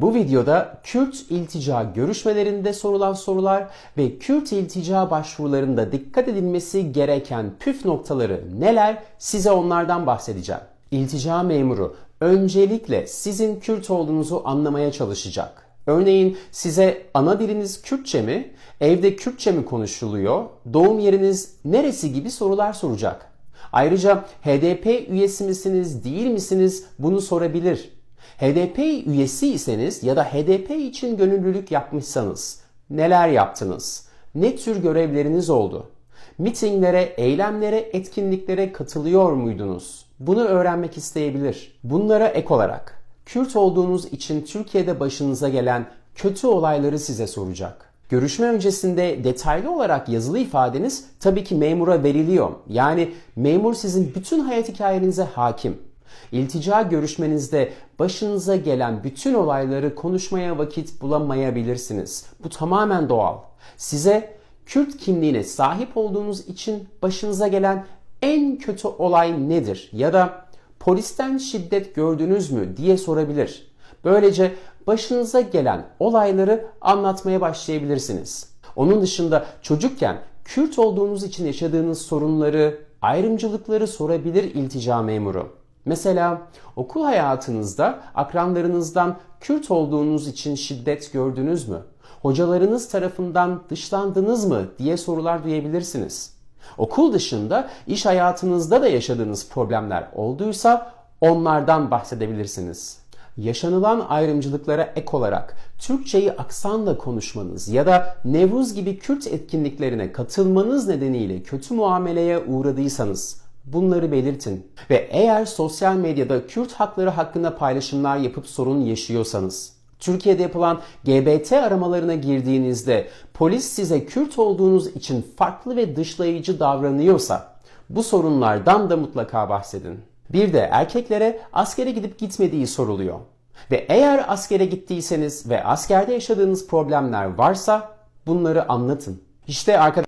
Bu videoda Kürt iltica görüşmelerinde sorulan sorular ve Kürt iltica başvurularında dikkat edilmesi gereken püf noktaları neler size onlardan bahsedeceğim. İltica memuru öncelikle sizin Kürt olduğunuzu anlamaya çalışacak. Örneğin size ana diliniz Kürtçe mi, evde Kürtçe mi konuşuluyor, doğum yeriniz neresi gibi sorular soracak. Ayrıca HDP üyesi misiniz, değil misiniz bunu sorabilir. HDP üyesiyseniz ya da HDP için gönüllülük yapmışsanız neler yaptınız? Ne tür görevleriniz oldu? Mitinglere, eylemlere, etkinliklere katılıyor muydunuz? Bunu öğrenmek isteyebilir. Bunlara ek olarak Kürt olduğunuz için Türkiye'de başınıza gelen kötü olayları size soracak. Görüşme öncesinde detaylı olarak yazılı ifadeniz tabii ki memura veriliyor. Yani memur sizin bütün hayat hikayenize hakim. İltica görüşmenizde başınıza gelen bütün olayları konuşmaya vakit bulamayabilirsiniz. Bu tamamen doğal. Size Kürt kimliğine sahip olduğunuz için başınıza gelen en kötü olay nedir? Ya da polisten şiddet gördünüz mü diye sorabilir. Böylece başınıza gelen olayları anlatmaya başlayabilirsiniz. Onun dışında çocukken Kürt olduğunuz için yaşadığınız sorunları, ayrımcılıkları sorabilir iltica memuru. Mesela okul hayatınızda akranlarınızdan Kürt olduğunuz için şiddet gördünüz mü? Hocalarınız tarafından dışlandınız mı diye sorular duyabilirsiniz. Okul dışında iş hayatınızda da yaşadığınız problemler olduysa onlardan bahsedebilirsiniz. Yaşanılan ayrımcılıklara ek olarak Türkçeyi aksanla konuşmanız ya da Nevruz gibi Kürt etkinliklerine katılmanız nedeniyle kötü muameleye uğradıysanız bunları belirtin. Ve eğer sosyal medyada Kürt hakları hakkında paylaşımlar yapıp sorun yaşıyorsanız Türkiye'de yapılan GBT aramalarına girdiğinizde polis size Kürt olduğunuz için farklı ve dışlayıcı davranıyorsa bu sorunlardan da mutlaka bahsedin. Bir de erkeklere askere gidip gitmediği soruluyor. Ve eğer askere gittiyseniz ve askerde yaşadığınız problemler varsa bunları anlatın. İşte arkadaşlar